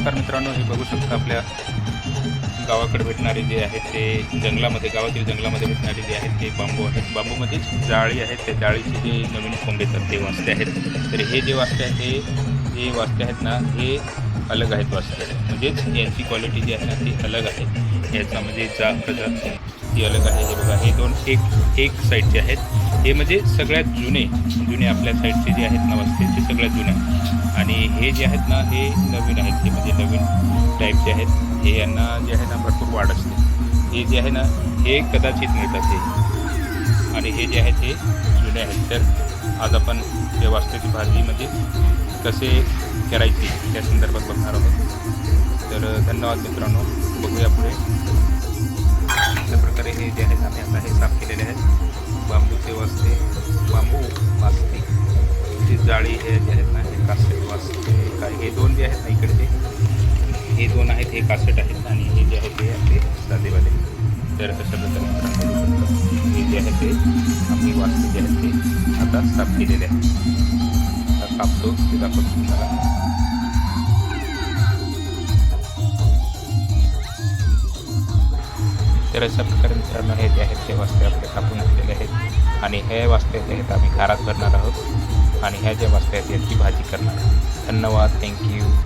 नमस्कार मित्रांनो हे बघू शकता आपल्या गावाकडे भेटणारे जे आहेत ते जंगलामध्ये गावातील जंगलामध्ये भेटणारे जे आहेत ते बांबू आहेत. बांबूमध्येच जाळी आहेत त्या जाळीचे जे नवीन कोंब येतात ते वाजते आहेत. तर हे जे वास्ते आहेत हे जे आहेत ना हे अलग आहेत वाजते म्हणजेच यांची क्वालिटी जी आहे ना ती अलग आहे. याचा म्हणजे जा प्रजात ती अलग आहे. हे बघा हे दोन एक एक साईडचे आहेत. हे म्हणजे सगळ्यात जुने जुने आपल्या साईडचे जे आहेत ना वाजते ते सगळ्यात जुने. आणि हे जे आहेत ना हे नवीन आहेत हे म्हणजे नवीन टाईपचे आहेत हे यांना जे आहे ना भरपूर वाढ असते. हे जे आहे ना हे कदाचित मिळतात हे. आणि हे जे आहेत हे जुने आहेत. तर आज आपण जे वास्तूची भाजी म्हणजे कसे करायची त्या संदर्भात बघणार आहोत. तर धन्यवाद मित्रांनो. बघूया पुढे. जाळी हे जे आहेत ना हे कासट वाजते काय हे दोन जे आहेत ना इकडचे हे दोन आहेत हे कासेट आहेत आणि हे जे आहेत ते आपले साधेवाले. तर अशा प्रकारे हे जे आहे ते आम्ही वास्तू जे आहेत ते आता साफ केलेले आहेत. कापतो ते दाखवतो तुम्हाला. तर अशा मित्रांनो हे जे आहेत ते वस्ते आपले कापून घेतलेले आहेत. आणि हे वस्ते जे आहेत आम्ही घरात भरणार आहोत. आणि ह्या ज्या वास्ते आहेत याची भाजी करणार आहोत. धन्यवाद. थँक्यू